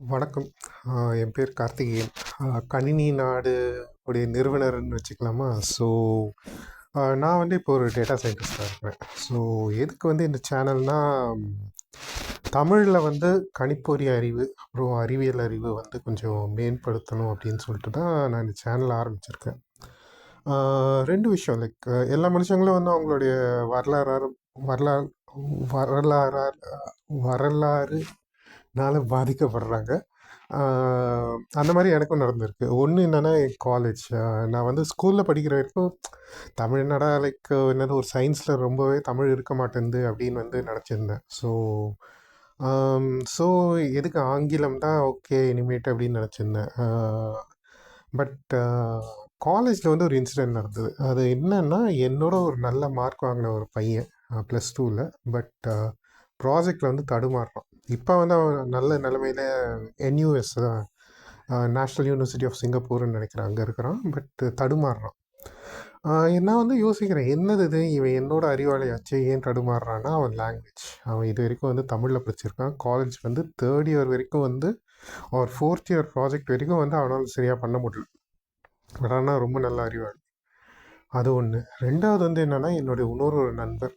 வணக்கம். என் பேர் கார்த்திகேயன். கணினி நாடு உடைய நிறுவனர்னு வச்சுக்கலாமா? ஸோ, நான் வந்து இப்போ ஒரு டேட்டா சயின்டிஸ்டாக இருக்கிறேன். ஸோ, எதுக்கு வந்து இந்த சேனல்னால் தமிழில் வந்து கணிப்பொறி அறிவு, அப்புறம் அறிவியல் அறிவு வந்து கொஞ்சம் மேம்படுத்தணும் அப்படின்னு சொல்லிட்டு தான் நான் இந்த சேனல் ஆரம்பிச்சிருக்கேன். ரெண்டு விஷயம் லைக் எல்லா மனுஷங்களும் வந்து அவங்களுடைய வரலாறு வரலாறு வரலாறு வரலாறு வரலாறுனால பாதிக்கப்படுறாங்க. அந்த மாதிரி எனக்கும் நடந்திருக்கு. ஒன்று என்னென்னா என் காலேஜ் நான் வந்து ஸ்கூலில் படிக்கிற வரைக்கும் தமிழ்நாடா லைக் என்னது ஒரு சயின்ஸில் ரொம்பவே தமிழ் இருக்க மாட்டேன்து அப்படின்னு வந்து நினச்சிருந்தேன் ஸோ, ஸோ எதுக்கு ஆங்கிலம் தான் ஓகே இனிமேட்டு அப்படின்னு நினச்சிருந்தேன் பட் காலேஜில் வந்து ஒரு இன்சிடென்ட் நடந்தது. அது என்னன்னா, என்னோட ஒரு நல்ல மார்க் வாங்கின ஒரு பையன் ப்ளஸ் டூவில் பட் ப்ராஜெக்டில் வந்து தடுமாறுறான். இப்போ வந்து அவன் நல்ல நிலமையில என்யூஎஸ் தான் நேஷ்னல் யூனிவர்சிட்டி ஆஃப் சிங்கப்பூர்னு நினைக்கிறேன் அங்கே இருக்கிறான். பட் தடுமாறுறான். நான் வந்து யோசிக்கிறேன், என்னது இது? இவன் என்னோட அறிவாளியாச்சு ஏன் தடுமாறுறான்னா, அவன் லாங்குவேஜ். அவன் இது வரைக்கும் வந்து தமிழில் படிச்சிருக்கான். காலேஜ் வந்து தேர்ட் இயர் வரைக்கும் வந்து ஒரு ஃபோர்த் இயர் ப்ராஜெக்ட் வரைக்கும் வந்து அவனால் சரியாக பண்ண முடியல. பட் ஆனால் ரொம்ப நல்ல அறிவாளி. அது ஒன்று ரெண்டாவது வந்து என்னென்னா என்னுடைய இன்னொரு ஒரு நண்பர்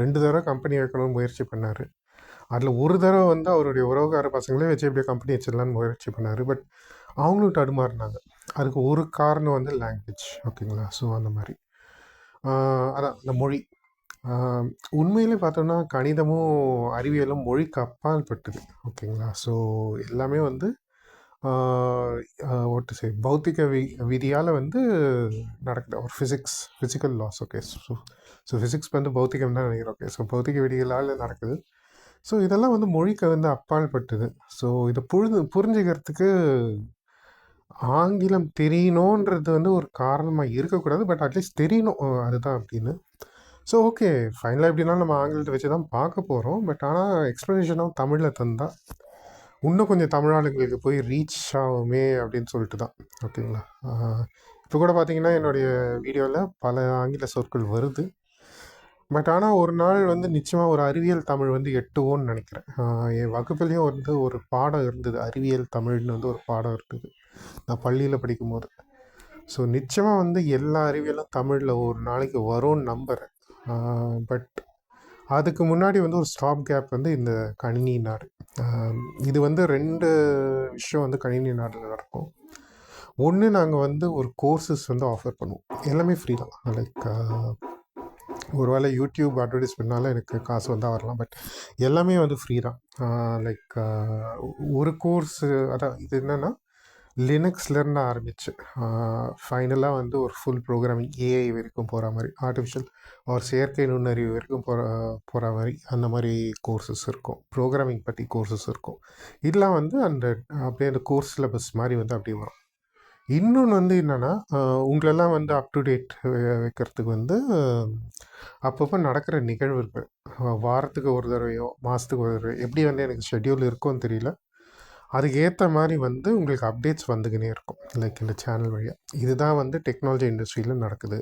ரெண்டு தடவை கம்பெனி வைக்கணும்னு முயற்சி பண்ணார் அதில் ஒரு தடவை வந்து அவருடைய உறவுக்கார பசங்களே வச்சு எப்படியோ கம்பெனி வச்சிடலான்னு முயற்சி பண்ணார் பட் அவங்களும் தடுமாறுனாங்க. அதுக்கு ஒரு காரணம் வந்து லாங்குவேஜ். ஓகேங்களா? ஸோ அந்த மாதிரி அதான் இந்த மொழி. உண்மையிலே பார்த்தோம்னா, கணிதமும், அறிவியலும் மொழிக்கு அப்பாற்பட்டது. ஓகேங்களா? ஸோ எல்லாமே வந்து அ சரி டு பௌத்திக வி விதியால் வந்து நடக்குது. ஒரு physics physical loss okay. So so physics வந்து பௌத்திகம் தான் நினைக்கிறோம் ஓகே. ஸோ பௌத்திக விதிகளால் நடக்குது. ஸோ இதெல்லாம் வந்து மொழிக்கு வந்து அப்பாற்பட்டது. ஸோ இதை புழுது புரிஞ்சுக்கிறதுக்கு ஆங்கிலம் தெரியணுன்றது வந்து ஒரு காரணமாக இருக்கக்கூடாது. பட் அட்லீஸ்ட் தெரியணும். அதுதான் அப்படின்னு. So okay. ஃபைனலாக எப்படினாலும் நம்ம ஆங்கிலத்தை வச்சு தான் பார்க்க போகிறோம் பட் ஆனால் எக்ஸ்ப்ளனேஷனும் தமிழில் தந்தால் இன்னும் கொஞ்சம் தமிழாளுங்களுக்கு போய் ரீச் ஆகுமே அப்படின்னு சொல்லிட்டு தான். ஓகேங்களா? இப்போ கூட பார்த்தீங்கன்னா, என்னுடைய வீடியோவில் பல ஆங்கில சொற்கள் வருது. பட் ஆனால் ஒரு நாள் வந்து நிச்சயமாக ஒரு அறிவியல் தமிழ் வந்து எட்டுவோம்னு நினைக்கிறேன் என் வகுப்புலேயும் வந்து ஒரு பாடம் இருந்தது. அறிவியல் தமிழ்னு வந்து ஒரு பாடம் இருந்தது. நான் பள்ளியில் படிக்கும்போது. ஸோ நிச்சயமாக வந்து எல்லா அறிவியலும் தமிழில் ஒரு நாளைக்கு வரும்னு நம்புகிறேன் பட் அதுக்கு முன்னாடி வந்து ஒரு ஸ்டாப் கேப் வந்து இந்த கணினி நாடு. இது வந்து ரெண்டு விஷயம் வந்து கணினி நாடில் நடக்கும். ஒன்று நாங்கள் வந்து ஒரு கோர்ஸஸ் வந்து ஆஃபர் பண்ணுவோம். எல்லாமே ஃப்ரீ தான். லைக் ஒரு வேளை யூடியூப் பண்ணாலும் எனக்கு காசு வந்தால் வரலாம். பட் எல்லாமே வந்து ஃப்ரீ தான். லைக் ஒரு கோர்ஸ் அதான் இது என்னென்னா லினக்ஸ்லேருந்து ஆரம்பிச்சு ஃபைனலாக வந்து ஒரு ஃபுல் ப்ரோக்ராமிங் ஏஐ வரைக்கும் போகிற மாதிரி ஆர்டிஃபிஷியல் ஒரு செயற்கை நுண்ணறிவு வரைக்கும் போகிற போகிற மாதிரி அந்த மாதிரி கோர்ஸஸ் இருக்கும். ப்ரோக்ராமிங் பற்றி கோர்ஸஸ் இருக்கும். இதெல்லாம் வந்து அந்த அப்படியே அந்த கோர்ஸ் சிலபஸ் மாதிரி வந்து அப்படியே வரும். இன்னொன்று வந்து என்னென்னா உங்களெல்லாம் வந்து அப் டு டேட் வ வைக்கிறதுக்கு வந்து அப்பப்போ நடக்கிற நிகழ்வுகள். இருக்குது வாரத்துக்கு ஒரு தடவையோ, மாதத்துக்கு ஒரு தடவையோ எப்படி வந்து எனக்கு ஷெட்யூல் இருக்கும்னு தெரியல. அதுக்கேற்ற மாதிரி வந்து உங்களுக்கு அப்டேட்ஸ் வந்துக்கினே இருக்கும். லைக் இந்த சேனல் வழியாக இதுதான் வந்து டெக்னாலஜி இண்டஸ்ட்ரியில் நடக்குது.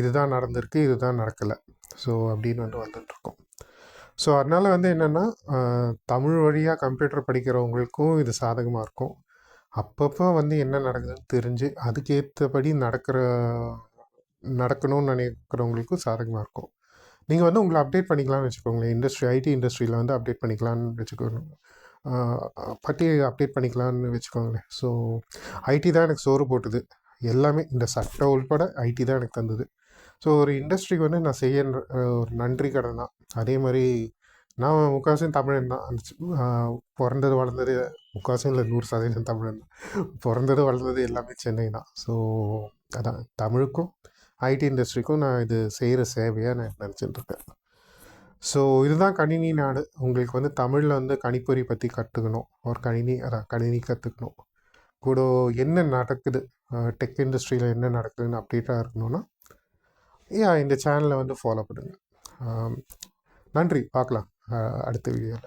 இதுதான் நடந்திருக்கு. இதுதான் நடக்கலை ஸோ அப்படின்னு வந்து வந்துட்டுருக்கோம் ஸோ அதனால் வந்து என்னென்னா தமிழ் வழியாக கம்ப்யூட்டர் படிக்கிறவங்களுக்கும் இது சாதகமாக இருக்கும். அப்பப்போ வந்து என்ன நடக்குதுன்னு தெரிஞ்சு, அதுக்கேற்றபடி நடக்கிற நடக்கணும்னு நினைக்கிறவங்களுக்கும் சாதகமாக இருக்கும். நீங்கள் வந்து உங்களை அப்டேட் பண்ணிக்கலாம்னு வச்சுக்கோங்களேன். இண்டஸ்ட்ரி ஐடி இண்டஸ்ட்ரியில் வந்து அப்டேட் பண்ணிக்கலாம்னு வச்சுக்கோங்க. அ அப்டேட் பண்ணிக்கலாம்னு வச்சுக்கோங்களேன். ஸோ ஐடி தான் எனக்கு சோறு போட்டுது. எல்லாமே இந்த சட்டம் உள்பட ஐடி தான் எனக்கு தந்தது. ஸோ ஒரு இண்டஸ்ட்ரிக்கு வந்து நான் செய்ய ஒரு நன்றி கடனா. அதே மாதிரி நான் முக்காவாசி தமிழன் தான். அந்த பிறந்தது வளர்ந்தது முக்காவாசி இல்ல 100% தமிழன் தான். பிறந்தது வளர்ந்தது எல்லாமே சென்னை தான். ஸோ அதான் தமிழுக்கும், ஐடி இண்டஸ்ட்ரிக்கும் நான் இது செய்கிற சேவையாக நான் நினச்சிட்டுருக்கேன் ஸோ இதுதான் கணினி நாடு. உங்களுக்கு வந்து தமிழில் வந்து கணிப்பொறி பற்றி கற்றுக்கணும் ஒரு கணினி அதான் கணினி கற்றுக்கணும் கூட என்ன நடக்குது? டெக் இண்டஸ்ட்ரியில் என்ன நடக்குதுன்னு அப்டேட்டாக இருக்கணும்னா, ஏன் இந்த சேனலை வந்து ஃபாலோ பண்ணுங்கள் நன்றி. பார்க்கலாம். അടുത്ത വീഡിയോയിൽ